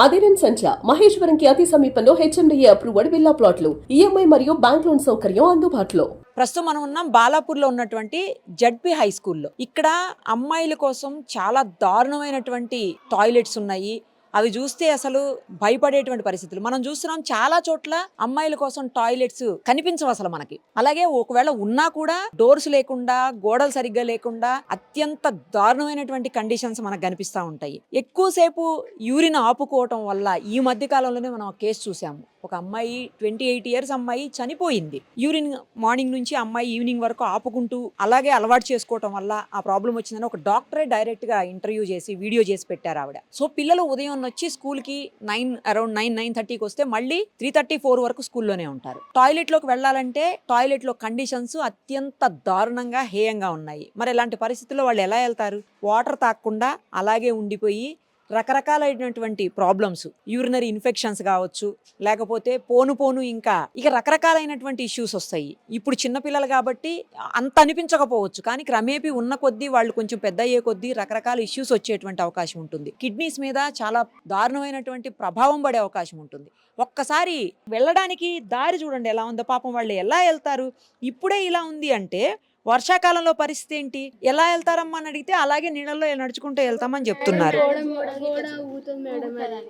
అదిరన్ సంచ మహేశ్వరంకి అతి సమీపంలో హెచ్ఎండిఏ అప్రూవ్డ్ విల్లా ప్లాట్లు ఈఎంఐ మరియు బ్యాంక్ లోన్ సౌకర్యం అందుబాటులో. ప్రస్తుతం మనం ఉన్నాం బాలాపూర్లో ఉన్నటువంటి జడ్పి హై స్కూల్లో. ఇక్కడ అమ్మాయిల కోసం చాలా దారుణమైనటువంటి టాయిలెట్స్ ఉన్నాయి. అవి చూస్తే అసలు భయపడేటువంటి పరిస్థితులు. మనం చూస్తున్నాం చాలా చోట్ల అమ్మాయిల కోసం టాయిలెట్స్ కనిపించవు అసలు మనకి. అలాగే ఒకవేళ ఉన్నా కూడా డోర్స్ లేకుండా గోడలు సరిగ్గా లేకుండా అత్యంత దారుణమైనటువంటి కండిషన్స్ మనకు కనిపిస్తూ ఉంటాయి. ఎక్కువసేపు యూరిన్ ఆపుకోవటం వల్ల ఈ మధ్య కాలంలోనే మనం కేసు చూసాము. ఒక అమ్మాయి ట్వంటీ ఎయిట్ ఇయర్స్ అమ్మాయి చనిపోయింది. యూరిన్ మార్నింగ్ నుంచి అమ్మాయి ఈవినింగ్ వరకు ఆపుకుంటూ అలాగే అలవాటు చేసుకోవటం వల్ల ఆ ప్రాబ్లం వచ్చిందని ఒక డాక్టరే డైరెక్ట్గా ఇంటర్వ్యూ చేసి వీడియో చేసి పెట్టారు ఆవిడ. సో పిల్లలు ఉదయం వచ్చి స్కూల్కి నైన్ అరౌండ్ నైన్ నైన్ థర్టీకి వస్తే మళ్ళీ త్రీ థర్టీ ఫోర్ వరకు స్కూల్లోనే ఉంటారు. టాయిలెట్లోకి వెళ్ళాలంటే టాయిలెట్లో కండిషన్స్ అత్యంత దారుణంగా హేయంగా ఉన్నాయి. మరి ఇలాంటి పరిస్థితుల్లో వాళ్ళు ఎలా వెళ్తారు? వాటర్ తాగకుండా అలాగే ఉండిపోయి రకరకాలైనటువంటి ప్రాబ్లమ్స్ యూరినరీ ఇన్ఫెక్షన్స్ కావచ్చు లేకపోతే పోను పోను ఇంకా ఇక రకరకాలైనటువంటి ఇష్యూస్ వస్తాయి. ఇప్పుడు చిన్నపిల్లలు కాబట్టి అంత అనిపించకపోవచ్చు కానీ క్రమేపీ ఉన్న కొద్దీ వాళ్ళు కొంచెం పెద్ద అయ్యే కొద్దీ రకరకాల ఇష్యూస్ వచ్చేటువంటి అవకాశం ఉంటుంది. కిడ్నీస్ మీద చాలా దారుణమైనటువంటి ప్రభావం పడే అవకాశం ఉంటుంది. ఒక్కసారి వెళ్ళడానికి దారి చూడండి ఎలా ఉందో పాపం వాళ్ళు ఎలా వెళ్తారు? ఇప్పుడే ఇలా ఉంది అంటే వర్షాకాలంలో పరిస్థితి ఏంటి? ఎలా వెళ్తారమ్మా అని అడిగితే అలాగే నీళ్ళల్లో నడుచుకుంటూ వెళ్తామని చెప్తున్నారు.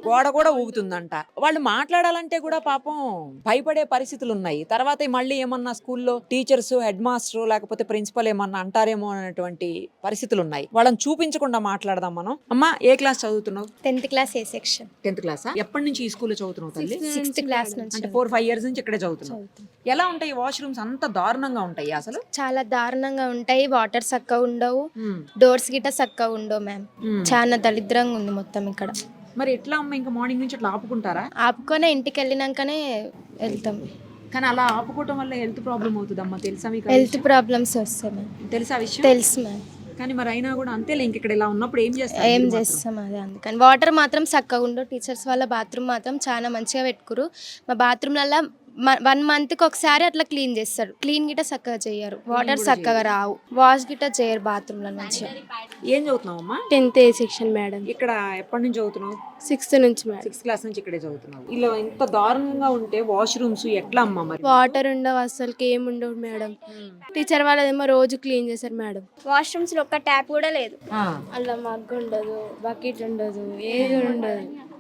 గోడ కూడా ఊగుతుందంట. వాళ్ళు మాట్లాడాలంటే కూడా పాపం భయపడే పరిస్థితులు ఉన్నాయి. తర్వాత మళ్ళీ ఏమన్నా స్కూల్లో టీచర్స్ హెడ్ మాస్టర్ లేకపోతే ప్రిన్సిపల్ ఏమన్నా అంటారేమో అనేటువంటి పరిస్థితులు ఉన్నాయి. వాళ్ళని చూపించకుండా మాట్లాడదాం మనం. అమ్మా ఏ క్లాస్ చదువుతున్నావు? టెన్త్ క్లాస్ ఏ సెక్షన్? Tenth class? ఎప్పటి నుంచి ఈ స్కూల్లో చదువుతున్నావు తల్లి? సిక్స్త్ క్లాస్ నుంచి అంటే ఫోర్ ఫైవ్ ఇయర్స్ నుంచి ఇక్కడే చదువుతున్నావు. చదువుతాం. ఎలా ఉంటాయి వాష్రూమ్స్? అంత దారుణంగా ఉంటాయి అసలు? చాలా దారుణంగా ఉంటాయి. వాటర్ చక్కగా ఉండవు. డోర్స్ గిట్ట చక్కగా ఉండవు మ్యామ్. చాలా దరిద్రంగా ఉంది మొత్తం ఇక్కడ. మరి ఎట్లా అమ్మ ఇంకా మార్నింగ్ నుంచి అట్లా ఆపుకుంటారా? ఆపుకొని ఇంటికి వెళ్ళినాకనే వెళ్తాం. కానీ అలా ఆపుకోవటం వల్ల హెల్త్ ప్రాబ్లం అవుతుందమ్మా తెలుసా మీకు? హెల్త్? ప్రాబ్లమ్స్ వస్తాయి మ్యామ్. తెలుసా ఆ విషయం? తెలుసు మ్యామ్. కానీ మరి అయినా కూడా అంతేలే ఇంక ఇక్కడ ఇలా ఉన్నప్పుడు ఏం చేస్తారు? ఏం? చేస్తాం అదే అందుకని. వాటర్ మాత్రం చక్కగా ఉండవు. టీచర్స్ వాళ్ళ బాత్రూమ్ మాత్రం చాలా మంచిగా పెట్టుకురు మా బాత్రూమ్లలో వన్ మంత్కి ఒకసారి అట్లా క్లీన్ చేస్తారు. క్లీన్ గిట్ట చక్కగా చేయరు. వాటర్ చక్కగా రావు. వాష్ గిట్ట చేయరు బాత్రూమ్ల నుంచి. ఏం చదువుతున్నావు అమ్మా టెన్త్ ఏ సెక్షన్ మేడం ఇక్కడ ఎప్పటి నుంచి చదువుతున్నావు? సిక్స్త్ నుంచి మేడం సిక్స్త్ క్లాస్ నుంచి ఇక్కడే చదువుతున్నావు. ఇలా ఇంత దారుణంగా ఉంటే వాష్రూమ్స్ ఎట్లా అమ్మా మరి? వాటర్ ఉండవు అసలుకి ఏమి ఉండవు మేడం టీచర్ వాళ్ళదేమో రోజు క్లీన్ చేశారు మేడం వాష్రూమ్స్లో ఒక్క ట్యాప్ కూడా లేదు. ఆ, అలా మగ్ ఉండదు బకెట్ ఉండదు ఏది ఉండదు.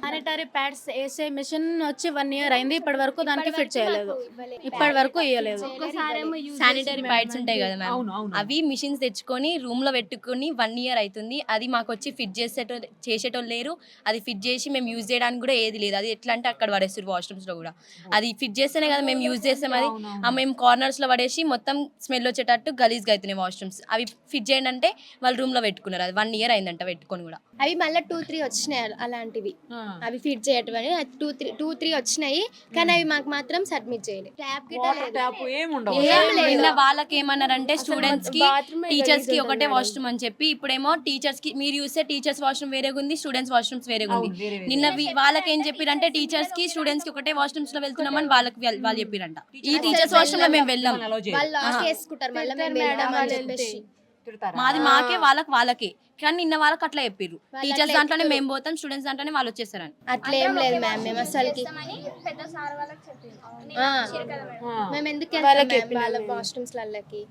శానిటరీ ప్యాడ్స్ వేసే మిషన్ వచ్చి వన్ ఇయర్ అయింది. ఇప్పటి వరకు దానికి ఫిట్ చేయలేదు. ఇప్పటి వరకు ఇవ్వలేదు. శానిటరీ ప్యాడ్స్ ఉంటాయి కదా మ్యామ్ అవి మిషన్స్ తెచ్చుకొని రూమ్లో పెట్టుకొని వన్ ఇయర్ అవుతుంది అది మాకు వచ్చి ఫిట్ చేసేటో చేసేటోళ్ళు లేరు. అది ఫిట్ చేసి మేము యూజ్ చేయడానికి కూడా ఏది లేదు. అది ఎట్లా అంటే అక్కడ పడేస్తారు వాష్రూమ్స్లో కూడా. అది ఫిట్ చేస్తేనే కదా మేము యూజ్ చేస్తాం అది. ఆ మేము కార్నర్స్లో పడేసి మొత్తం స్మెల్ వచ్చేటట్టు గలీజ్గా అవుతున్నాయి వాష్రూమ్స్ అవి ఫిట్ చేయండి అంటే వాళ్ళు రూమ్లో పెట్టుకున్నారు. అది వన్ ఇయర్ అయిందంట పెట్టుకొని కూడా. అవి మళ్ళీ టూ త్రీ వచ్చినాయి అల- అలాంటివి. అవి ఫిట్ చేయటం టూ త్రీ టూ త్రీ వచ్చినాయి. కానీ అవి మాకు మాత్రం సబ్మిట్ చేయలేదు ట్యాప్ గిట్ట వాళ్ళకి ఏమన్నారంటే స్టూడెంట్స్కి టీచర్స్కి ఒకటే వాష్రూమ్ అని చెప్పి ఇప్పుడేమో టీచర్స్కి మీరు చూస్తే టీచర్స్ వాష్రూమ్ వేరేగా ఉంది స్టూడెంట్స్ వాష్రూమ్స్ ఉంది. వేరే వేరే. నిన్న వాళ్ళకి ఏం చెప్పారంటే టీచర్స్కి స్టూడెంట్స్కి ఒకటే వాష్రూమ్స్లో వెళ్తున్నామని వాళ్ళకి వాళ్ళ- చెప్పారంట. ఈ టీచర్స్ వాష్రూమ్లో మేము వెళ్ళాం. వాళ్ళు లాక్ వేసుకుంటారు మళ్ళీ మాది మాకే వాళ్ళకి వాళ్ళకి. కానీ నిన్న వాళ్ళకి అట్లా చెప్పారు టీచర్స్ అట్లా దాంట్లోనే. మేము పోతాం స్టూడెంట్స్ దాంట్లోనే వాళ్ళు వచ్చేసారని అట్లా ఏం లేదు మ్యామ్ మేము అసలుకి పెద్ద సార్ వాళ్ళకి చెప్పింది ఆ. ఆ. మేము ఎందుకు వాళ్ళకి వాళ్ళ. వాష్రూమ్స్ లకి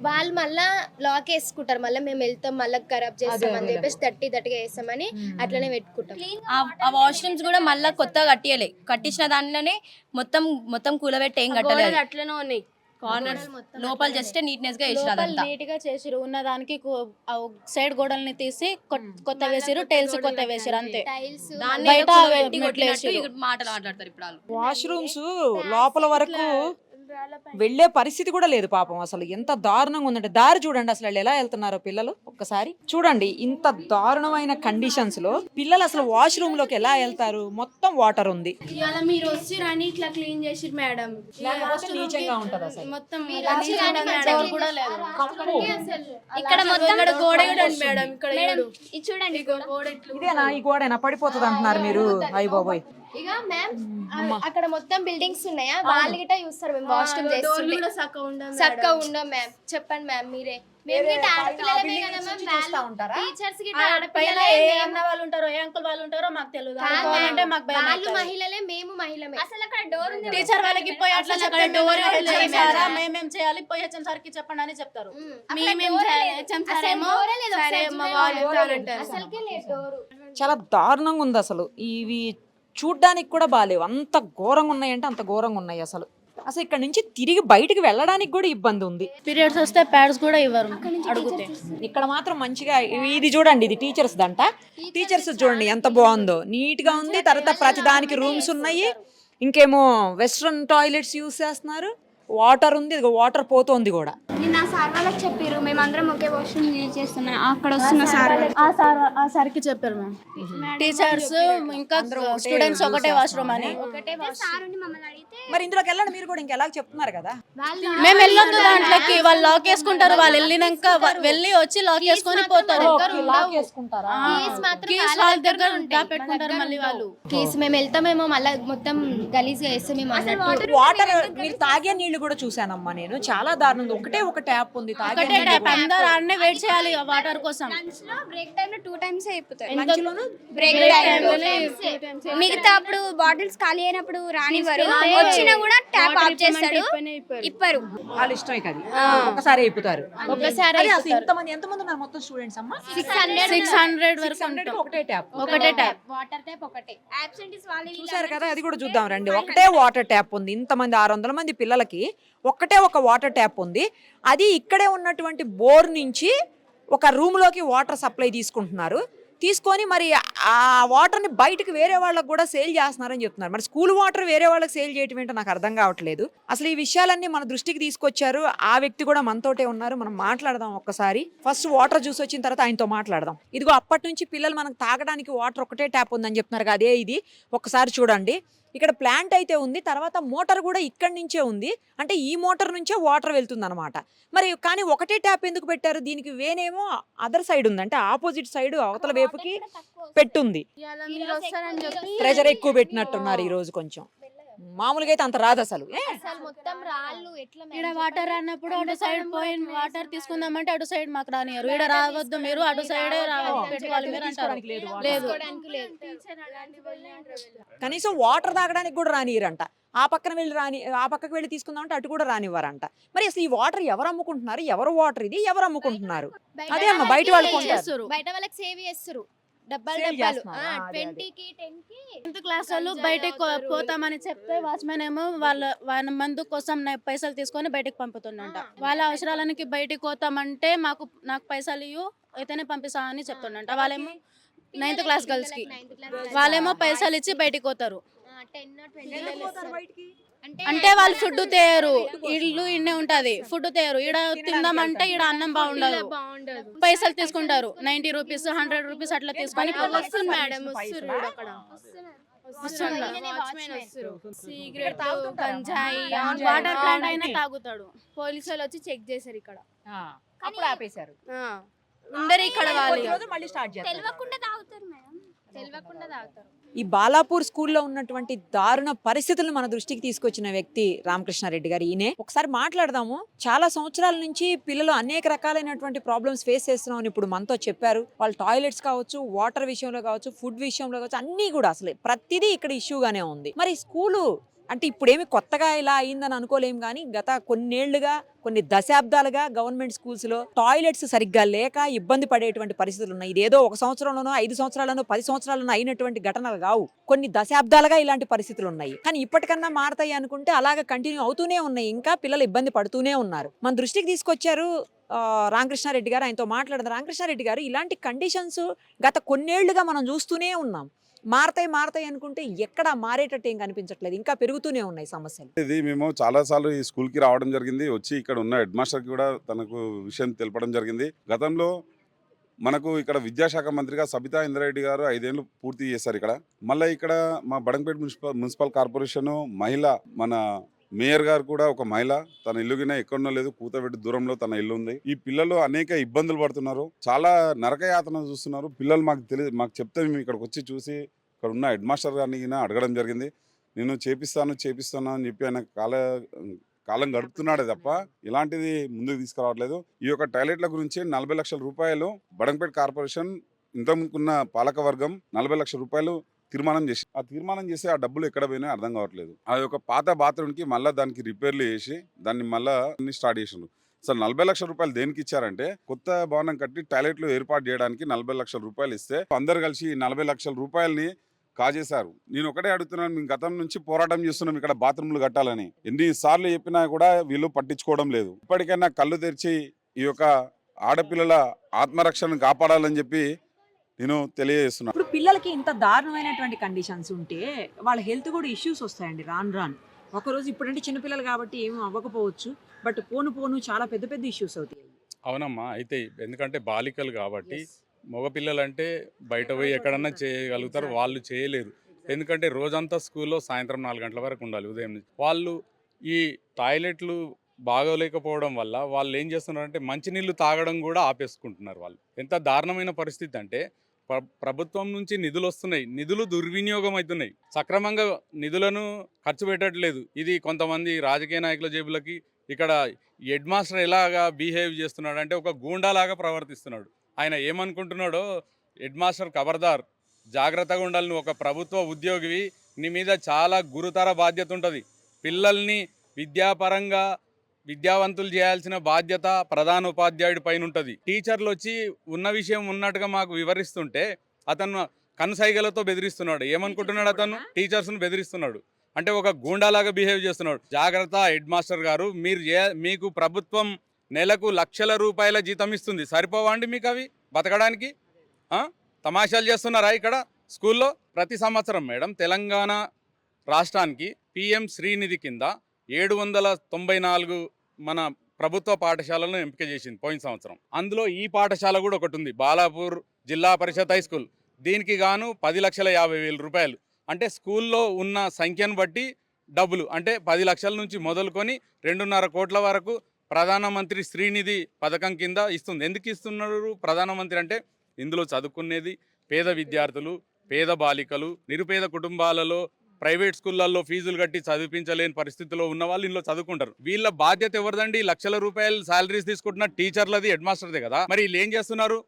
వాళ్ళు మళ్ళా లాక్ వేసుకుంటారు. మళ్ళీ మేము వెళ్తాం మళ్ళీ ఖరాబ్ చేస్తాం అని. చెప్పేసి తట్టి తట్టిగా వేస్తామని అట్లనే పెట్టుకుంటాం. ఆ- వాష్రూమ్స్ కూడా మళ్ళీ కొత్తగా కట్టియలే. కట్టించిన దానిలోనే మొత్తం మొత్తం కూలబెట్టి ఏం కట్టలేదు. అట్లనే ఉన్నాయి. కార్నర్స్ లోపల జస్ట్ నీట్నెస్గా వేసిరు లోపల నీట్గా చేసిరు ఉన్న దానికి సైడ్ గోడల్ని తీసి కొత్త వేసిరు టైల్స్ కొత్త వేసిరు అంతే. బయట మెట్లు మాట్లాడతారు ఇప్పుడు వాష్రూమ్స్ లోపల వరకు వెళ్ళే పరిస్థితి కూడా లేదు పాపం అసలు. ఎంత దారుణంగా ఉందంటే దారి చూడండి అసలు ఎలా వెళ్తున్నారో పిల్లలు ఒక్కసారి. చూడండి ఇంత దారుణమైన కండిషన్స్లో పిల్లలు అసలు వాష్రూమ్లోకి ఎలా వెళ్తారు? మొత్తం వాటర్ ఉంది. ఇవాళ మీరు వచ్చి రాని ఇట్లా క్లీన్ చేసిరు మేడం లేకపోతే నీచంగా ఉంటది అసలు. మొత్తం వచ్చి రాని మేడం మంచిగా కూడా లేదు ఇక్కడ మొత్తం ఇక్కడ గోడ చూడండి మేడం ఇక్కడ. ఇది చూడండి ఇదేనా ఈ గోడైనా పడిపోతుంది అంటున్నారు మీరు. అయ్యి బాబోయ్. ఇక మ్యామ్ అక్కడ మొత్తం బిల్డింగ్స్ ఉన్నాయా? వాళ్ళు గిట్ట చూస్తారు మేము వాష్రూమ్ చేస్తుంటే కూడా చక్కగా ఉండవు మ్యామ్ చెప్పండి మ్యామ్ మీరే. టీచర్స్ పైన ఏ. అన్న వాళ్ళు ఉంటారో ఏ అంకుల్ వాళ్ళు ఉంటారో మాకు తెలియదు. అనుకోవాలంటే మాకు వాళ్ళు. మహిళలే మేము మహిళమే అసలు అక్కడ డోర్ ఉంది? టీచర్ వాళ్ళకి పోయి అట్లా అక్కడ డోరే మేము సారా? చేయాలి? పోయి హెచ్ఎం సార్కి చెప్పండి అని చెప్తారు. మేమేం. హెచ్ఎం సరే. వాళ్ళు. అంటారు అసలుకే లేదు డోరు చాలా దారుణంగా ఉంది అసలు. ఇవి చూడ్డానికి కూడా బాగాలేవు అంత ఘోరంగా ఉన్నాయంటే అంత ఘోరంగా ఉన్నాయి అసలు. అసలు ఇక్కడ నుంచి తిరిగి బయటికి వెళ్ళడానికి కూడా ఇబ్బంది ఉంది. పీరియడ్స్ వస్తే ప్యాడ్స్ కూడా ఇవ్వరు అడిగితే. ఇక్కడ మాత్రం మంచిగా ఇది చూడండి ఇది టీచర్స్ దంట. టీచర్స్ చూడండి ఎంత బాగుందో. నీట్గా ఉంది తర్వాత ప్రతిదానికి రూమ్స్ ఉన్నాయి. ఇంకేమో వెస్ట్రన్ టాయిలెట్స్ యూస్ చేస్తున్నారు. వాటర్ ఉంది ఇది వాటర్ పోతోంది కూడా. నిన్న ఆ సార్ వాళ్ళకి చెప్పారు మేమందరం ఒకే వాష్రూమ్ యూజ్ చేస్తున్నాం. అక్కడ వస్తున్న సార్ వాళ్ళు. ఆ సార్ ఆ సార్కి చెప్పారు మ్యామ్. టీచర్స్ ఇంకా స్టూడెంట్స్ ఒకటే వాష్రూమ్ అని. ఒకటే సార్ ఉండి మమ్మల్ని అడిగితే మరి ఇందులోకి వెళ్ళండి మీరు కూడా ఇంకెలా చెప్తున్నారు కదా? మేము వెళ్ళొద్దు దాంట్లోకి. వాళ్ళు లాక్ వేసుకుంటారు వాళ్ళు వెళ్ళినాక వెళ్ళి వచ్చి లాక్ వేసుకొని పోతారు. లాక్ చేసుకుంటారా కీస్ వాళ్ళ దగ్గర. పెట్టుకుంటారు మన మళ్ళీ దగ్గర వాళ్ళు. కేసు మేము వెళ్తామేమో మళ్ళీ మొత్తం గలీజ్ చేస్తే మేము వాటర్ మీరు తాగే నీళ్ళు కూడా చూసానమ్మా నేను. చాలా దారుణం ఉంది. ఒకటే ఒక ట్యాప్ ఉంది. తాగే ఒకటే నీళ్ళు టైప్ కూడా. అందరు ఆడనే వెయిట్ చేయాలి వాటర్ కోసం లంచ్లో బ్రేక్ టైం లో టూ టైమ్స్ అయిపోతాయి లంచ్లోను? బ్రేక్ టైం మిగతా అప్పుడు బాటిల్స్ ఖాళీ అయినప్పుడు రానివ్వరు. వచ్చినా కూడా ట్యాప్ ఆఫ్ చేస్తాడు ఇప్పరు. వాళ్ళ ఇష్టం ఇక అది. ఒకసారి అయిపోతారు. ఒకసారి అదే అసలు ఇంతమంది ఎంతమంది ఉన్నారు మొత్తం స్టూడెంట్స్ అమ్మా? సిక్స్ హండ్రెడ్ సిక్స్ హండ్రెడ్ వరకు ఉంటాం. ఒకటే ట్యాప్. ఒకటే టైప్ వాటర్ టైప్ ఒకటే. అబ్సెంటీస్ వాళ్ళు చూసారు కదా అది కూడా చూద్దాం రండి. ఒకటే వాటర్ ట్యాప్ ఉంది. ఇంతమంది ఆరు వందల మంది పిల్లలకి ఒక్కటే ఒక వాటర్ ట్యాప్ ఉంది. అది ఇక్కడే ఉన్నటువంటి బోర్ నుంచి ఒక రూమ్లోకి వాటర్ సప్లై తీసుకుంటున్నారు. తీసుకొని మరి ఆ వాటర్ని బయటకు వేరే వాళ్ళకి కూడా సేల్ చేస్తున్నారని చెప్తున్నారు. మరి స్కూల్ వాటర్ వేరే వాళ్ళకి సేల్ చేయటం ఏంటో నాకు అర్థం కావట్లేదు. అసలు ఈ విషయాలన్నీ మన దృష్టికి తీసుకొచ్చారు. ఆ వ్యక్తి కూడా మనతోటే ఉన్నారు. మనం మాట్లాడదాం ఒక్కసారి. ఫస్ట్ వాటర్ చూసి వచ్చిన తర్వాత ఆయనతో మాట్లాడదాం. ఇదిగో అప్పటి నుంచి పిల్లలు మనకు తాగడానికి వాటర్ ఒకటే ట్యాప్ ఉందని చెప్తున్నారు అదే ఇది. ఒకసారి చూడండి. ఇక్కడ ప్లాంట్ అయితే ఉంది తర్వాత మోటార్ కూడా ఇక్కడి నుంచే ఉంది. అంటే ఈ మోటార్ నుంచే వాటర్ వెళ్తుంది అనమాట మరి కానీ ఒకటే ట్యాప్ ఎందుకు పెట్టారు? దీనికి వేనేమో అదర్ సైడ్ ఉంది. అంటే ఆపోజిట్ సైడ్ అవతల వైపుకి పెట్టుంది. ప్రెషర్ ఎక్కువ పెట్టినట్టున్నారు ఈ రోజు కొంచెం. మామూలుగా అయితే అంత రాదు అసలు ఏ? అసలు మొత్తం రాళ్ళు ఎట్లా ఇక్కడ వాటర్ అన్నప్పుడు అటు సైడ్ పోయి వాటర్ తీసుకుందామంటే అటు సైడ్ మాకు రానియరు ఇక్కడ రావద్దు మీరు అటు సైడే రావద్దు. పెట్టుకోవాలి మీరు అంటారు తీసుకోవడానికి లేదు కనీసం వాటర్ తాగడానికి కూడా రానియరంట ఆ పక్కన వెళ్ళి రాని ఆ పక్కకు వెళ్ళి తీసుకుందామంటే అటు కూడా రానివ్వరంట. మరి అసలు ఈ వాటర్ ఎవరు అమ్ముకుంటున్నారు? ఎవరు వాటర్ ఇది? ఎవరు అమ్ముకుంటున్నారు? అదే అమ్మ బయట వాళ్ళు బయట వాళ్ళకి సేవ్ చేస్తారు. డబ్బాలు డబ్బాలు. ట్వంటీకి టెన్కి టెన్త్ క్లాస్ వాళ్ళు బయటకు పోతామని చెప్తే వాచ్మెన్ ఏమో వాళ్ళ వాళ్ళ మందు కోసం పైసలు తీసుకొని బయటకు పంపుతుండంట. వాళ్ళ అవసరాలకి బయటకు పోతామంటే మాకు నాకు పైసలు ఇవ్వు అయితేనే పంపిస్తా అని చెప్తుండంట. వాళ్ళేమో నైన్త్ క్లాస్ గర్ల్స్కి వాళ్ళేమో పైసలు ఇచ్చి బయటకు పోతారు. టెన్? అంటే వాళ్ళు ఫుడ్ తేయరు ఇల్లు ఇన్నే ఉంటది. ఫుడ్ తేయరు ఈడ తిందామంటే ఈడ అన్నం బాగుండదు. పైసలు తీసుకుంటారు. నైన్టీ రూపీస్ హండ్రెడ్ రూపీస్ అట్లా తీసుకొని. వస్తుంది మేడం సిగరెట్? గంజాయి. వాటర్ ప్లాంట్ అయినా. తాగుతాడు. పోలీసు వాళ్ళు వచ్చి చెక్ చేశారు ఇక్కడ. ఆ, అప్పుడు ఆపేశారు. ఆ. ఉండరు ఇక్కడ వాళ్ళు. మళ్ళీ స్టార్ట్ చేస్తారు. తెలియకుండా తాగుతారు మేడం. తెలియకుండా తాగుతారు. ఈ బాలాపూర్ స్కూల్లో ఉన్నటువంటి దారుణ పరిస్థితులను మన దృష్టికి తీసుకొచ్చిన వ్యక్తి రామకృష్ణారెడ్డి గారు. ఈయనే. ఒకసారి మాట్లాడదాము. చాలా సంవత్సరాల నుంచి పిల్లలు అనేక రకాలైనటువంటి ప్రాబ్లమ్స్ ఫేస్ చేస్తున్నామని ఇప్పుడు మనతో చెప్పారు. వాళ్ళ టాయిలెట్స్ కావచ్చు వాటర్ విషయంలో కావచ్చు ఫుడ్ విషయంలో కావచ్చు అన్నీ కూడా అసలు ప్రతిదీ ఇక్కడ ఇష్యూగానే ఉంది. మరి స్కూలు అంటే ఇప్పుడేమి కొత్తగా ఇలా అయిందని అనుకోలేం కానీ గత కొన్నేళ్ళుగా కొన్ని దశాబ్దాలుగా గవర్నమెంట్ స్కూల్స్లో టాయిలెట్స్ సరిగ్గా లేక ఇబ్బంది పడేటువంటి పరిస్థితులు ఉన్నాయి. ఇదేదో ఒక సంవత్సరంలోనో ఐదు సంవత్సరాలనో పది సంవత్సరాలనో అయినటువంటి ఘటనలు కావు. కొన్ని దశాబ్దాలుగా ఇలాంటి పరిస్థితులు ఉన్నాయి. కానీ ఇప్పటికన్నా మారతాయి అనుకుంటే అలాగ కంటిన్యూ అవుతూనే ఉన్నాయి. ఇంకా పిల్లలు ఇబ్బంది పడుతూనే ఉన్నారు. మన దృష్టికి తీసుకొచ్చారు రామకృష్ణారెడ్డి గారు. ఆయనతో మాట్లాడారు రామకృష్ణారెడ్డి గారు ఇలాంటి కండిషన్స్ గత కొన్నేళ్ళుగా మనం చూస్తూనే ఉన్నాం. మారతాయి మారతాయి అనుకుంటే ఎక్కడ మారేటట్టు ఏం కనిపించట్లేదు. ఇంకా పెరుగుతూనే ఉన్నాయి సమస్యలు. ఇది మేము చాలాసార్లు ఈ స్కూల్కి రావడం జరిగింది. వచ్చి ఇక్కడ ఉన్న హెడ్ మాస్టర్కి కూడా తనకు విషయం తెలపడం జరిగింది. గతంలో మనకు ఇక్కడ విద్యాశాఖ మంత్రిగా సబితా ఇంద్రారెడ్డి గారు ఐదేళ్ళు పూర్తి చేశారు ఇక్కడ. మళ్ళీ ఇక్కడ మా బడంపేట మున్సిపల్ మున్సిపల్ కార్పొరేషన్ మహిళ మన మేయర్ గారు కూడా ఒక మహిళ. తన ఇల్లుగినా ఎక్కడో లేదు కూతబెట్టి దూరంలో తన ఇల్లు ఉంది ఈ పిల్లలు అనేక ఇబ్బందులు పడుతున్నారు. చాలా నరకయాతన చూస్తున్నారు. పిల్లలు మాకు తెలియదు మాకు చెప్తే మేము ఇక్కడికి వచ్చి చూసి ఇక్కడ ఉన్న హెడ్ మాస్టర్ గారిని అడగడం జరిగింది. నేను చేపిస్తాను చేపిస్తాను అని చెప్పి ఆయన కాల కాలం గడుపుతున్నాడే తప్ప ఇలాంటిది ముందుకు తీసుకురావట్లేదు. ఈ యొక్క టాయిలెట్ల గురించి నలభై లక్షల రూపాయలు బడంపేట కార్పొరేషన్ ఇంతకుముందుకున్న పాలక వర్గం నలభై లక్షల రూపాయలు తీర్మానం చేసి ఆ తీర్మానం చేసి ఆ డబ్బులు ఎక్కడ పోయినా అర్థం కావట్లేదు. ఆ యొక్క పాత బాత్రూమ్కి మళ్ళీ దానికి రిపేర్లు చేసి దాన్ని మళ్ళీ అన్ని స్టార్ట్ చేసిండ్రు. అసలు నలభై లక్షల రూపాయలు దేనికి ఇచ్చారంటే కొత్త భవనం కట్టి టాయిలెట్లు ఏర్పాటు చేయడానికి నలభై లక్షల రూపాయలు ఇస్తే అందరు కలిసి నలభై లక్షల రూపాయలని కాజేశారు. నేను ఒకటే అడుగుతున్నాను మేము గతం నుంచి పోరాటం చేస్తున్నాం ఇక్కడ బాత్రూమ్లు కట్టాలని. ఎన్ని సార్లు చెప్పినా కూడా వీళ్ళు పట్టించుకోవడం లేదు. ఇప్పటికైనా కళ్ళు తెరిచి ఈ యొక్క ఆడపిల్లల ఆత్మరక్షణను కాపాడాలని చెప్పి నేను తెలియజేస్తున్నాను పిల్లలకి ఇంత దారుణమైనటువంటి కండిషన్స్ ఉంటే వాళ్ళ హెల్త్ కూడా ఇష్యూస్ వస్తాయండి. రాను రాను. ఒకరోజు ఇప్పుడంటే చిన్నపిల్లలు కాబట్టి ఏమీ అవ్వకపోవచ్చు. బట్ పోను పోను చాలా పెద్ద పెద్ద ఇష్యూస్ అవుతాయి. అవునమ్మా అయితే ఎందుకంటే బాలికలు కాబట్టి మగపిల్లలు అంటే బయట పోయి ఎక్కడన్నా చేయగలుగుతారు వాళ్ళు చేయలేరు. ఎందుకంటే రోజంతా స్కూల్లో సాయంత్రం నాలుగు గంటల వరకు ఉండాలి ఉదయం నుంచి. వాళ్ళు ఈ టాయిలెట్లు బాగోలేకపోవడం వల్ల వాళ్ళు ఏం చేస్తున్నారంటే మంచినీళ్ళు తాగడం కూడా ఆపేసుకుంటున్నారు వాళ్ళు. ఎంత దారుణమైన పరిస్థితి అంటే ప్రభుత్వం నుంచి నిధులు వస్తున్నాయి నిధులు దుర్వినియోగం అవుతున్నాయి సక్రమంగా నిధులను ఖర్చు పెట్టట్లేదు. ఇది కొంతమంది రాజకీయ నాయకుల జేబులకి ఇక్కడ హెడ్ మాస్టర్ ఎలాగా బిహేవ్ చేస్తున్నాడు అంటే ఒక గూండాలాగా ప్రవర్తిస్తున్నాడు. ఆయన ఏమనుకుంటున్నాడో హెడ్ మాస్టర్ ఖబర్దార్ జాగ్రత్తగా ఉండాలి నువ్వు ఒక ప్రభుత్వ ఉద్యోగివి నీ మీద చాలా గురుతర బాధ్యత ఉంటుంది. పిల్లల్ని విద్యాపరంగా విద్యావంతులు చేయాల్సిన బాధ్యత ప్రధాన ఉపాధ్యాయుడి పైన ఉంటుంది టీచర్లు వచ్చి ఉన్న విషయం ఉన్నట్టుగా మాకు వివరిస్తుంటే అతను కనుసైగలతో బెదిరిస్తున్నాడు. ఏమనుకుంటున్నాడు అతను? టీచర్స్ను బెదిరిస్తున్నాడు. అంటే ఒక గూండాలాగా బిహేవ్ చేస్తున్నాడు. జాగ్రత్త హెడ్ మాస్టర్ గారు మీరు మీకు ప్రభుత్వం నెలకు లక్షల రూపాయల జీతం ఇస్తుంది. సరిపోవా అండి మీకు అవి? బతకడానికి? తమాషాలు చేస్తున్నారా ఇక్కడ? స్కూల్లో? ప్రతి సంవత్సరం మేడం తెలంగాణ రాష్ట్రానికి పిఎం శ్రీనిధి కింద ఏడు వందల తొంభై నాలుగు మన ప్రభుత్వ పాఠశాలను ఎంపిక చేసింది పోయిన సంవత్సరం. అందులో ఈ పాఠశాల కూడా ఒకటి ఉంది బాలాపూర్ జిల్లా పరిషత్ హై స్కూల్. దీనికి గాను పది లక్షల యాభై వేల రూపాయలు. అంటే స్కూల్లో ఉన్న సంఖ్యను బట్టి డబ్బులు. అంటే పది లక్షల నుంచి మొదలుకొని రెండున్నర కోట్ల వరకు ప్రధానమంత్రి శ్రీనిధి పథకం కింద ఇస్తుంది. ఎందుకు ఇస్తున్నారు ప్రధానమంత్రి అంటే ఇందులో చదువుకునేది పేద విద్యార్థులు పేద బాలికలు నిరుపేద కుటుంబాలలో ప్రైవేట్ స్కూళ్ళల్లో ఫీజులు కట్టి చదివించలేని పరిస్థితిలో ఉన్న వాళ్ళు ఇందులో చదువుకుంటారు. వీళ్ళ బాధ్యత ఎవరిదండి? లక్షల రూపాయలు శాలరీస్ తీసుకుంటున్న టీచర్లది హెడ్ మాస్టర్దే కదా. మరి వీళ్ళు ఏం చేస్తున్నారు?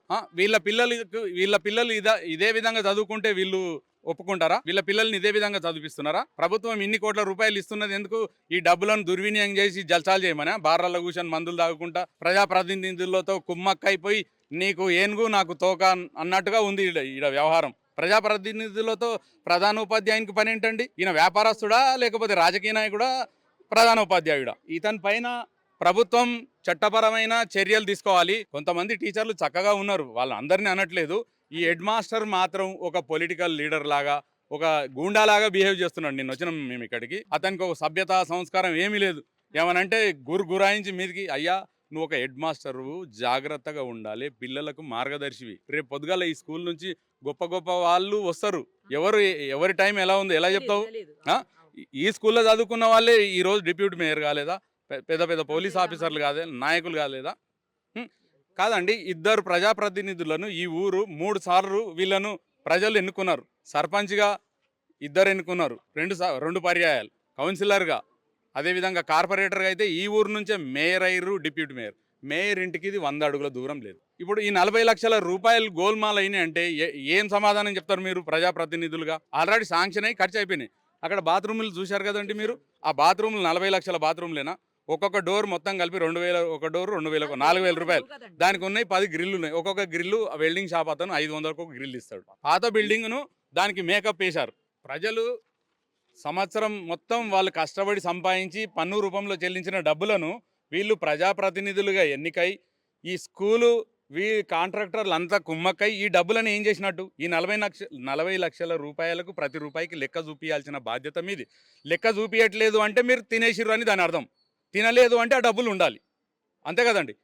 వీళ్ళ పిల్లలకు వీళ్ళ పిల్లలు ఇదా ఇదే విధంగా చదువుకుంటే వీళ్ళు ఒప్పుకుంటారా? వీళ్ళ పిల్లల్ని ఇదే విధంగా చదివిస్తున్నారా ప్రభుత్వం ఇన్ని కోట్ల రూపాయలు ఇస్తున్నది ఎందుకు? ఈ డబ్బులను దుర్వినియోగం చేసి జల్సాలు చేయమనా? బార్లలో కూర్చొని మందులు తాగుకుంటా ప్రజాప్రతినిధులతో కుమ్మక్కైపోయి నీకు ఏనుగు నాకు తోక అన్నట్టుగా ఉంది ఈడ ఈడ వ్యవహారం. ప్రజాప్రతినిధులతో ప్రధాన ఉపాధ్యాయునికి పని ఏంటండి? ఈయన వ్యాపారస్తుడా లేకపోతే రాజకీయ నాయకుడా ప్రధాన ఉపాధ్యాయుడా ఇతని పైన ప్రభుత్వం చట్టపరమైన చర్యలు తీసుకోవాలి. కొంతమంది టీచర్లు చక్కగా ఉన్నారు. వాళ్ళందరినీ అనట్లేదు. ఈ హెడ్ మాస్టర్ మాత్రం ఒక పొలిటికల్ లీడర్ లాగా ఒక గూండాలాగా బిహేవ్ చేస్తున్నాడు. నిన్న వచ్చిన మేము ఇక్కడికి. అతనికి ఒక సభ్యత సంస్కారం ఏమీ లేదు. ఏమనంటే గురు గురాయించి మీదకి అయ్యా నువ్వు ఒక హెడ్ మాస్టరు జాగ్రత్తగా ఉండాలి. పిల్లలకు మార్గదర్శివి. రేపు పొద్దుగాల ఈ స్కూల్ నుంచి గొప్ప గొప్ప వాళ్ళు వస్తారు. ఎవరు ఎవరి టైం ఎలా ఉంది? ఎలా చెప్తావు? ఈ- స్కూల్లో చదువుకున్న వాళ్ళే ఈ రోజు డిప్యూటీ మేయర్ కాలేదా? పెద్ద పెద్ద పోలీస్ ఆఫీసర్లు కాదే నాయకులు కాలేదా. కాదండి ఇద్దరు ప్రజాప్రతినిధులను ఈ ఊరు మూడు సార్లు వీళ్ళను ప్రజలు ఎన్నుకున్నారు. సర్పంచ్గా ఇద్దరు ఎన్నుకున్నారు. రెండు సా రెండు పర్యాయాలు. కౌన్సిలర్గా అదేవిధంగా కార్పొరేటర్గా అయితే ఈ ఊరు నుంచే మేయర్ అయ్యారు డిప్యూటీ మేయర్. మేయర్ ఇంటికి ఇది వంద అడుగుల దూరం లేదు. ఇప్పుడు ఈ నలభై లక్షల రూపాయలు గోల్మాల్ అయినాయి అంటే ఏ- ఏం సమాధానం చెప్తారు మీరు ప్రజాప్రతినిధులుగా? ఆల్రెడీ శాంక్షన్ అయ్యి ఖర్చు అయిపోయినాయి. అక్కడ బాత్రూములు చూశారు కదండి మీరు? ఆ బాత్రూములు నలభై లక్షల బాత్రూమ్లేనా? ఒక్కొక్క డోర్ మొత్తం కలిపి రెండు వేల ఒక డోర్ రెండు వేల నాలుగు వేల రూపాయలు. దానికి ఉన్నాయి పది గ్రిల్లు ఉన్నాయి. ఒక్కొక్క గ్రిల్లు వెల్డింగ్ షాప్ అతను ఐదు వందలకు ఒక గ్రిల్ ఇస్తాడు. పాత బిల్డింగ్ను దానికి మేకప్ వేశారు. ప్రజలు సంవత్సరం మొత్తం వాళ్ళు కష్టపడి సంపాదించి పన్ను రూపంలో చెల్లించిన డబ్బులను వీళ్ళు ప్రజాప్రతినిధులుగా ఎన్నికై ఈ స్కూలు వీ కాంట్రాక్టర్లు అంతా కుమ్మక్కై ఈ డబ్బులను ఏం చేసినట్టు? ఈ నలభై లక్ష నలభై లక్షల రూపాయలకు ప్రతి రూపాయికి లెక్క చూపించాల్సిన బాధ్యత మీది. లెక్క చూపించట్లేదు అంటే మీరు తినేసిర్రు అని దాని అర్థం. తినలేదు అంటే ఆ డబ్బులు ఉండాలి. అంతే కదండి?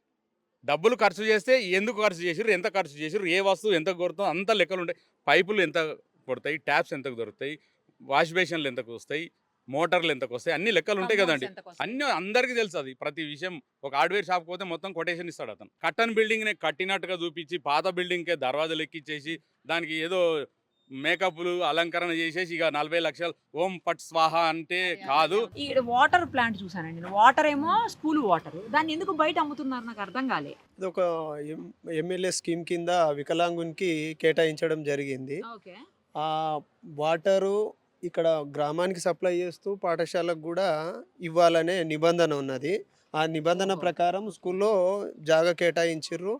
డబ్బులు ఖర్చు చేస్తే ఎందుకు ఖర్చు చేసిర్రు? ఎంత ఖర్చు చేసిర్రు? ఏ వస్తువు ఎంత కొడుతుందో అంత లెక్కలు ఉంటాయి. పైపులు ఎంత కొడతాయి? ట్యాప్స్ ఎంతకు దొరుకుతాయి? వాష్ బేషన్లు ఎంతకు వస్తాయి? మోటార్లు ఎంతకు వస్తాయి? అన్ని లెక్కలు ఉంటాయి కదండి. అన్ని అందరికీ తెలుసు అది. ప్రతి విషయం ఒక హార్డ్వేర్ షాప్ పోతే మొత్తం కొటేషన్ ఇస్తాడు అతను. కట్టన్ బిల్డింగ్ని కట్టినట్టుగా చూపించి పాత బిల్డింగ్కే దర్వాజాలు ఎక్కిచ్చేసి దానికి ఏదో మేకప్లు అలంకరణ చేసేసి ఇక నలభై లక్షలు ఓం పట్ స్వాహ అంటే కాదు. ఈ వాటర్ ప్లాంట్ చూసానండి నేను. వాటర్ ఏమో స్కూల్ వాటర్. దాన్ని ఎందుకు బయట అమ్ముతున్నారు నాకు అర్థం కాలే. ఇది ఒక ఎం- ఎమ్మెల్యే స్కీమ్ కింద వికలాంగునికి కేటాయించడం జరిగింది. ఓకే. ఆ వాటరు ఇక్కడ గ్రామానికి సప్లై చేస్తూ పాఠశాలకు కూడా ఇవ్వాలనే నిబంధన ఉన్నది. ఆ నిబంధన. ప్రకారం స్కూల్లో జాగా కేటాయించిర్రు.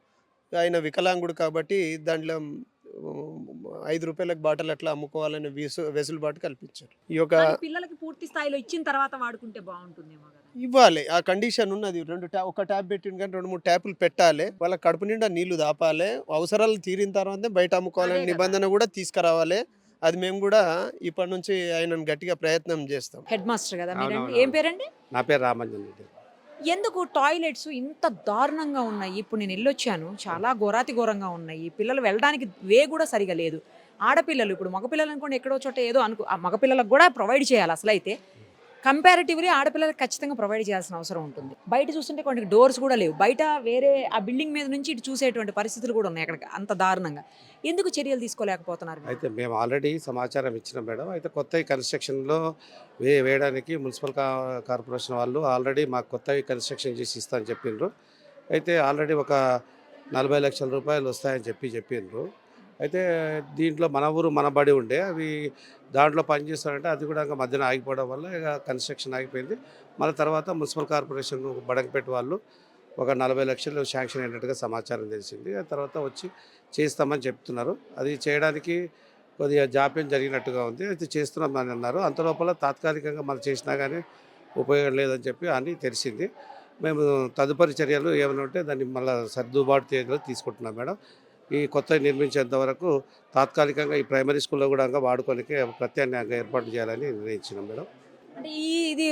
ఆయన వికలాంగుడు కాబట్టి దాంట్లో ఐదు రూపాయలకు బాటిల్ అట్లా అమ్ముకోవాలనే వెసు వెసులుబాటు కల్పించారు. ఈ యొక్క పిల్లలకి పూర్తి స్థాయిలో ఇచ్చిన తర్వాత వాడుకుంటే బాగుంటుందేమో కదా? ఇవ్వాలి. ఆ కండిషన్ ఉన్నది. రెండు ట్యా ఒక ట్యాప్ పెట్టిన కానీ రెండు మూడు ట్యాపులు పెట్టాలి. వాళ్ళ కడుపు నిండా నీళ్ళు దాపాలి. అవసరాలు తీరిన తర్వాతే బయట అమ్ముకోవాలనే. నిబంధన కూడా తీసుకురావాలి. అది మేము కూడా ఇప్పటి నుంచి ఆయనను గట్టిగా ప్రయత్నం చేస్తాం. హెడ్ మాస్టర్ కదా మీరండి. ఏం పేరండి? నా పేరు రామంజన్ రెడ్డి. ఎందుకు టాయిలెట్స్ ఇంత దారుణంగా ఉన్నాయి? ఇప్పుడు నేను వెళ్ళొచ్చాను చాలా ఘోరాతి ఘోరంగా ఉన్నాయి. పిల్లలు వెళ్ళడానికి వే కూడా సరిగా లేదు. ఆడపిల్లలు ఇప్పుడు మగపిల్లలు అనుకోండి ఎక్కడో చోట ఏదో అనుకో ఆ మగపిల్లలకు కూడా ప్రొవైడ్ చేయాలి అసలు అయితే కంపారిటివ్లీ ఆడపిల్లలకు ఖచ్చితంగా ప్రొవైడ్ చేయాల్సిన అవసరం ఉంటుంది. బయట చూస్తుంటే కొన్ని డోర్స్ కూడా లేవు. బయట వేరే ఆ బిల్డింగ్ మీద నుంచి ఇటు చూసేటువంటి పరిస్థితులు కూడా ఉన్నాయి అక్కడ అంత దారుణంగా. ఎందుకు చర్యలు తీసుకోలేకపోతున్నారు అయితే మేము ఆల్రెడీ సమాచారం ఇచ్చినాం మేడం. అయితే కొత్త కన్స్ట్రక్షన్లో వే వేయడానికి మున్సిపల్ కార్పొరేషన్ వాళ్ళు ఆల్రెడీ మాకు కొత్త కన్స్ట్రక్షన్ చేసి ఇస్తా అని చెప్పిండ్రు అయితే ఆల్రెడీ ఒక నలభై లక్షల రూపాయలు వస్తాయని చెప్పి చెప్పిండ్రు అయితే దీంట్లో మన ఊరు మన బడి ఉండే అవి దాంట్లో పనిచేస్తారంటే అది కూడా ఇంకా మధ్యన ఆగిపోవడం వల్ల ఇక కన్స్ట్రక్షన్ ఆగిపోయింది. మళ్ళీ తర్వాత మున్సిపల్ కార్పొరేషన్ బడకపెట్టి వాళ్ళు ఒక నలభై లక్షలు శాంక్షన్ అయినట్టుగా సమాచారం తెలిసింది. ఆ తర్వాత వచ్చి చేస్తామని చెప్తున్నారు. అది చేయడానికి కొద్దిగా జాప్యం జరిగినట్టుగా ఉంది. అయితే చేస్తున్నామని అన్నారు. అంతలోపల తాత్కాలికంగా మనం చేసినా కానీ ఉపయోగం లేదని చెప్పి అని తెలిసింది. మేము తదుపరి చర్యలు ఏమైనా ఉంటే దాన్ని మళ్ళీ సర్దుబాటు తేదీలో తీసుకుంటున్నాం మేడం. ఈ కొత్త నిర్మించేంత వరకు తాత్కాలికంగా ఈ ప్రైమరీ స్కూల్లో కూడా వాడుకోనికి ప్రత్యామ్నాయంగా ఏర్పాటు చేయాలని నిర్ణయించినాం మేడం. అంటే ఈ ఇది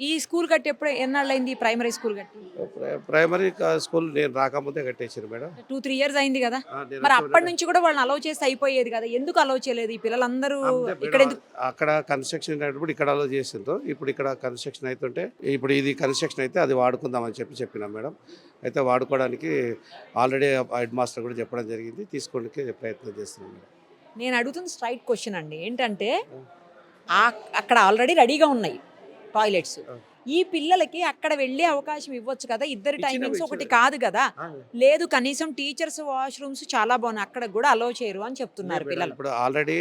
ఈ స్కూల్ కట్టి ఎప్పుడు ఎన్నాళ్ళైంది ప్రైమరీ స్కూల్ కట్టి? ప్రై- ప్రైమరీ స్కూల్ నేను రాకముందే కట్టేసాను మేడం. టూ త్రీ ఇయర్స్ అయింది కదా. మరి అప్పటి నుంచి కూడా వాళ్ళని అలౌ చేస్తే అయిపోయేది కదా. ఎందుకు అలౌ చేయలేదు? ఈ పిల్లలందరూ ఇక్కడ అక్కడ కన్స్ట్రక్షన్ అయినప్పుడు ఇక్కడ అలో చేసిండ్రు. ఇప్పుడు ఇక్కడ కన్స్ట్రక్షన్ అవుతుంటే ఇప్పుడు ఇది కన్స్ట్రక్షన్ అయితే అది వాడుకుందామని చెప్పి చెప్పినాం మేడం. అయితే వాడుకోవడానికి ఆల్రెడీ హెడ్ మాస్టర్ కూడా చెప్పడం జరిగింది. తీసుకోవడానికి ప్రయత్నం చేస్తున్నాం మేడం. నేను అడుగుతున్న స్ట్రైట్ క్వశ్చన్ అండి ఏంటంటే అక్కడ ఆల్రెడీ రెడీగా ఉన్నాయి. టాయిలెట్స్. ఈ పిల్లలకి అక్కడ వెళ్ళే అవకాశం ఇవ్వచ్చు కదా? ఇద్దరు టైమింగ్స్ ఒకటి. కాదు కదా? లేదు కనీసం టీచర్స్ వాష్రూమ్స్ చాలా బాగున్నాయి. అక్కడ కూడా అలో చేయరు అని చెప్తున్నారు పిల్లలు. ఇప్పుడు ఆల్రెడీ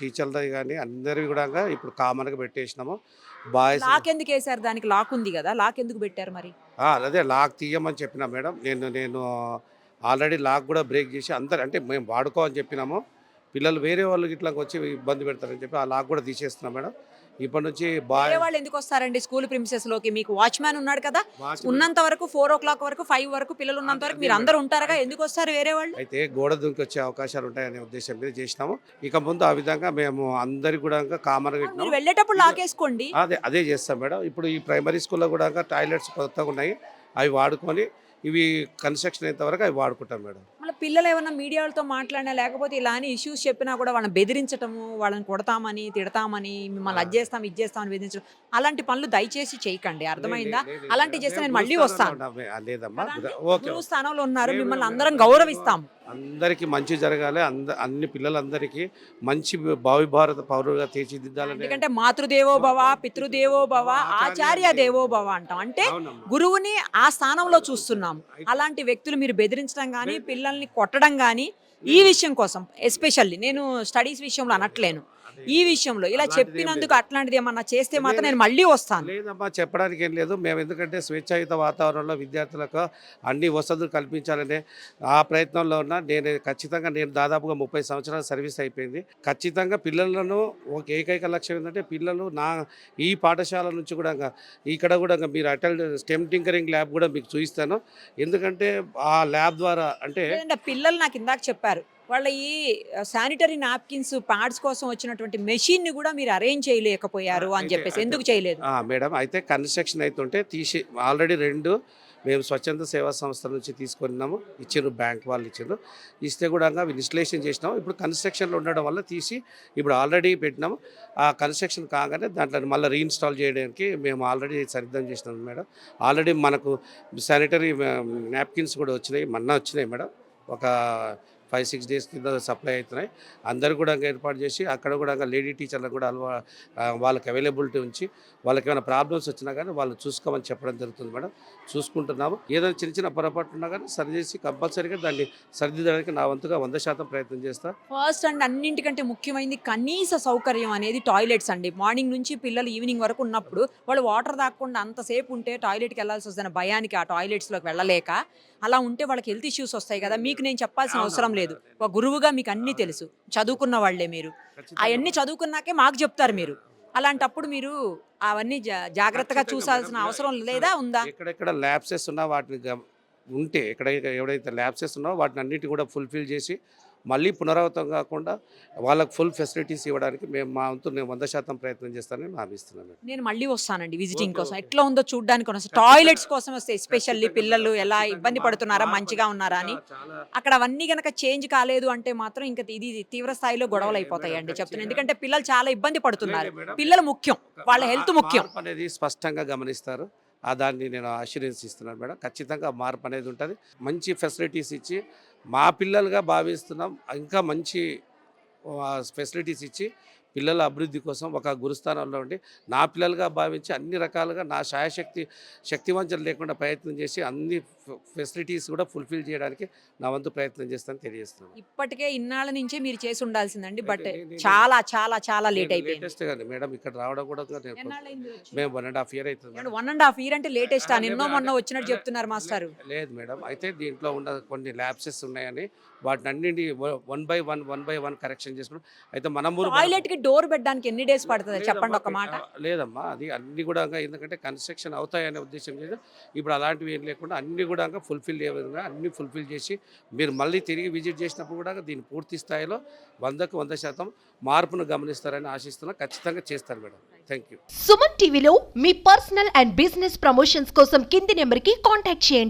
టీచర్లది కానీ అందరివి కూడా ఇప్పుడు కామన్గా పెట్టేసినాము. బాయ్స్ లాక్ ఎందుకు వేసారు దానికి లాక్ ఉంది కదా? లాక్ ఎందుకు పెట్టారు మరి? అదే లాక్ తీయమని చెప్పినా మేడం. నేను నేను ఆల్రెడీ లాక్ కూడా బ్రేక్ చేసి అందరు అంటే మేము వాడుకోమని చెప్పినాము. పిల్లలు వేరే వాళ్ళకి ఇట్లా వచ్చి ఇబ్బంది పెడతారని చెప్పి ఆ లాక్ కూడా తీసేస్తున్నాం మేడం. ఇప్పటి నుంచి వాళ్ళు ఎందుకు వస్తారండి స్కూల్ ప్రిన్సెస్లోకి? మీకు వాచ్మ్యాన్ ఉన్నాడు కదా. ఉన్నంత వరకు ఫోర్ ఓ క్లాక్ వరకు ఫైవ్ వరకు పిల్లలు ఉన్నంత వరకు మీరు అందరూ ఉంటారుగా? ఎందుకు వస్తారు వేరే వాళ్ళు? అయితే గోడ దుంకి వచ్చే అవకాశాలు ఉంటాయనే ఉద్దేశం మీద చేసినాము. ఇక ముందు ఆ విధంగా మేము అందరికి కూడా మీరు పెట్టినాము వెళ్ళేటప్పుడు లాకేసుకోండి అదే అదే చేస్తాం మేడం. ఇప్పుడు ఈ ప్రైమరీ స్కూల్లో కూడా టాయిలెట్స్ కొత్తగా ఉన్నాయి. అవి వాడుకొని ఇవి కన్స్ట్రక్షన్ అయినంత వరకు అవి వాడుకుంటాం మేడం. పిల్లలు ఏమన్నా మీడియా వాళ్ళతో మాట్లాడినా లేకపోతే ఇలా అని ఇష్యూస్ చెప్పినా కూడా వాళ్ళని బెదిరించటము వాళ్ళని కొడతామని తిడతామని మిమ్మల్ని అది చేస్తాం ఇది చేస్తామని బెదిరించడం అలాంటి పనులు దయచేసి చేయకండి. అర్థమైందా? లే- లే- లే- అలాంటి లే- చేస్తే నేను మళ్ళీ వస్తాను. స్థానంలో ఉన్నారు. మేము- మిమ్మల్ని మేము- అందరం గౌరవిస్తాం అందరికీ మంచి జరగాలి. అంద అన్ని పిల్లలందరికీ మంచి భావి భారత పౌరులుగా తీర్చిదిద్దాలని ఎందుకంటే మాతృదేవో భవ పితృదేవో భవ ఆచార్య దేవో భవ అంటాం. అంటే. గురువుని ఆ స్థానంలో చూస్తున్నాం. అలాంటి వ్యక్తులు మీరు బెదిరించడం కానీ పిల్లల్ని కొట్టడం కానీ ఈ విషయం కోసం ఎస్పెషల్లీ నేను స్టడీస్ విషయంలో అనట్లేను. ఈ విషయంలో ఇలా చెప్పినందుకు. అట్లాంటిది ఏమన్నా చేస్తే మాత్రం. నేను మళ్ళీ వస్తాను. లేదమ్మా చెప్పడానికి ఏం లేదు. మేము ఎందుకంటే స్వేచ్ఛాయుత వాతావరణంలో విద్యార్థులకు అన్ని వసతులు కల్పించాలనే ఆ ప్రయత్నంలో ఉన్న నేను ఖచ్చితంగా నేను దాదాపుగా ముప్పై సంవత్సరాల సర్వీస్ అయిపోయింది. ఖచ్చితంగా పిల్లలను ఒక ఏకైక లక్ష్యం ఏంటంటే పిల్లలు నా ఈ పాఠశాల నుంచి కూడా ఇంకా ఇక్కడ కూడా మీరు అటెండ్ స్టెమ్ టింకరింగ్ ల్యాబ్ కూడా మీకు చూపిస్తాను. ఎందుకంటే ఆ ల్యాబ్ ద్వారా అంటే పిల్లలు నాకు ఇందాక చెప్పారు. వాళ్ళ ఈ శానిటరీ నాప్కిన్స్ ప్యాడ్స్ కోసం వచ్చినటువంటి మెషిన్ని కూడా మీరు అరేంజ్ చేయలేకపోయారు అని అయితే- చెప్పేసి. అయితే- ఎందుకు చేయలేదు? మేడం అయితే కన్స్ట్రక్షన్ అవుతుంటే తీసి ఆల్రెడీ రెండు మేము స్వచ్ఛంద సేవా సంస్థ నుంచి తీసుకున్నాము. ఇచ్చారు బ్యాంక్ వాళ్ళు ఇచ్చారు ఇస్తే కూడా అవి ఇన్స్టలేషన్ చేసినాము. ఇప్పుడు కన్స్ట్రక్షన్లో ఉండడం వల్ల తీసి ఇప్పుడు ఆల్రెడీ పెట్టినాము. ఆ కన్స్ట్రక్షన్ కాగానే దాంట్లో మళ్ళీ రీఇన్స్టాల్ చేయడానికి మేము ఆల్రెడీ సిద్ధం చేసినాం మేడం. ఆల్రెడీ మనకు శానిటరీ నాప్కిన్స్ కూడా వచ్చినాయి. మొన్న వచ్చినాయి మేడం. ఒక ఫైవ్ సిక్స్ డేస్ కింద సప్లై అవుతున్నాయి. అందరూ కూడా ఏర్పాటు చేసి అక్కడ కూడా లేడీ టీచర్లకు కూడా అలవా వాళ్ళకి అవైలబిలిటీ ఉంచి వాళ్ళకి ఏమైనా ప్రాబ్లమ్స్ వచ్చినా కానీ వాళ్ళు చూసుకోమని చెప్పడం జరుగుతుంది మేడం. చూసుకుంటున్నాము. ఏదైనా చిన్న చిన్న పొరపాటు ఉన్నా కానీ సరిచేసి కంపల్సరీగా దాన్ని సరిదిద్దడానికి నా వంతుగా వంద శాతం ప్రయత్నం చేస్తా. ఫస్ట్ అండ్ అన్నింటికంటే ముఖ్యమైనది కనీస సౌకర్యం అనేది టాయిలెట్స్ అండి. మార్నింగ్ నుంచి పిల్లలు ఈవినింగ్ వరకు ఉన్నప్పుడు వాళ్ళు వాటర్ తాగకుండా అంతసేపు ఉంటే టాయిలెట్కి వెళ్ళాల్సి వస్తున్న భయానికి ఆ టాయిలెట్స్లోకి వెళ్ళలేక అలా ఉంటే వాళ్ళకి హెల్త్ ఇష్యూస్ వస్తాయి కదా. మీకు నేను చెప్పాల్సిన అవసరం లేదు. ఒక గురువుగా మీకు అన్నీ తెలుసు. చదువుకున్న వాళ్ళే మీరు. అవన్నీ చదువుకున్నాకే మాకు చెప్తారు మీరు. అలాంటప్పుడు మీరు అవన్నీ జాగ్రత్తగా చూసాల్సిన. అవసరం లేదా ఉందా? ఎక్కడెక్కడ ల్యాబ్సెస్ ఉన్నా వాటిని ఉంటే ఎక్కడ ఎవడైతే ల్యాబ్సెస్ ఉన్నావో వాటిని అన్నిటి కూడా ఫుల్ఫిల్ చేసి మళ్ళీ పునరావృతం కాకుండా వాళ్ళకి ఫుల్ ఫెసిలిటీస్ ఇవ్వడానికి మేము మా వంతు నేను వంద శాతం ప్రయత్నం చేస్తానని హామీ ఇస్తున్నాను నేను మళ్ళీ వస్తానండి విజిటింగ్ కోసం. ఎట్లా ఉందో చూడడానికి టాయిలెట్స్ కోసం వస్తే ఎస్పెషల్లీ పిల్లలు ఎలా ఇబ్బంది పడుతున్నారా మంచిగా ఉన్నారా అని. అక్కడ అవన్నీ గనక చేంజ్ కాలేదు అంటే మాత్రం ఇంకా ఇది తీవ్ర స్థాయిలో గొడవలు అయిపోతాయండి చెప్తున్నాను ఎందుకంటే పిల్లలు చాలా ఇబ్బంది పడుతున్నారు. పిల్లలు ముఖ్యం. వాళ్ళ హెల్త్ ముఖ్యం. అనేది స్పష్టంగా గమనిస్తారు. ఆ దాన్ని నేను అష్యూరెన్స్ ఇస్తున్నాను మేడం. ఖచ్చితంగా మార్పు అనేది ఉంటుంది. మంచి ఫెసిలిటీస్ ఇచ్చి మా పిల్లలుగా భావిస్తున్నాం. ఇంకా మంచి ఫెసిలిటీస్ ఇచ్చి పిల్లల అభివృద్ధి కోసం ఒక గురుస్థానంలో ఉండి నా పిల్లలుగా భావించి అన్ని రకాలుగా నా శాయశక్తి శక్తివంచన లేకుండా ప్రయత్నం చేసి అన్ని ఫెసిలిటీస్ కూడా ఫుల్ఫిల్ చేయడానికి నా వంతు ప్రయత్నం చేస్తానని తెలియజేస్తున్నాను. ఇప్పటికే ఇన్నాళ్ళ నుంచే మీరు చేసి ఉండాల్సిందండి బట్ చాలా చాలా చాలా లేట్ అయిపోయింది. లేటెస్ట్ కానీ మేడం ఇక్కడ రావడం కూడా? మేము వన్ అండ్ హాఫ్ ఇయర్ అవుతుంది. వన్ అండ్ హాఫ్ ఇయర్ అంటే లేటెస్ట్ నిన్నో లేదు, మొన్న వచ్చినట్టు చెప్తున్నారు మాస్టారు. లేదు మేడం అయితే దీంట్లో ఉన్న కొన్ని ల్యాబ్సెస్ ఉన్నాయని వాటిని అన్నింటి one by one one by one correction చేసుకున్నాం అయితే మన ఊరు టాయిలెట్కి డోర్ పెట్టడానికి ఎన్ని డేస్ పడుతుంది? చెప్పండి ఒక మాట. లేదమ్మా అది అన్ని కూడా ఎందుకంటే కన్స్ట్రక్షన్ అవుతాయనే ఉద్దేశం లేదు. ఇప్పుడు అలాంటివి ఏం లేకుండా అన్ని కూడా ఫుల్ఫిల్ విధంగా అన్ని ఫుల్ఫిల్ చేసి మీరు మళ్ళీ తిరిగి విజిట్ చేసినప్పుడు కూడా దీన్ని పూర్తి స్థాయిలో వందకు వంద శాతం మార్పును గమనిస్తారని ఆశిస్తున్నా. ఖచ్చితంగా చేస్తారు మేడం. థ్యాంక్ యూ సుమన్ టీవీలో మీ పర్సనల్ అండ్ బిజినెస్ ప్రమోషన్స్ కోసం కింది నెంబర్కి కాంటాక్ట్ చేయండి.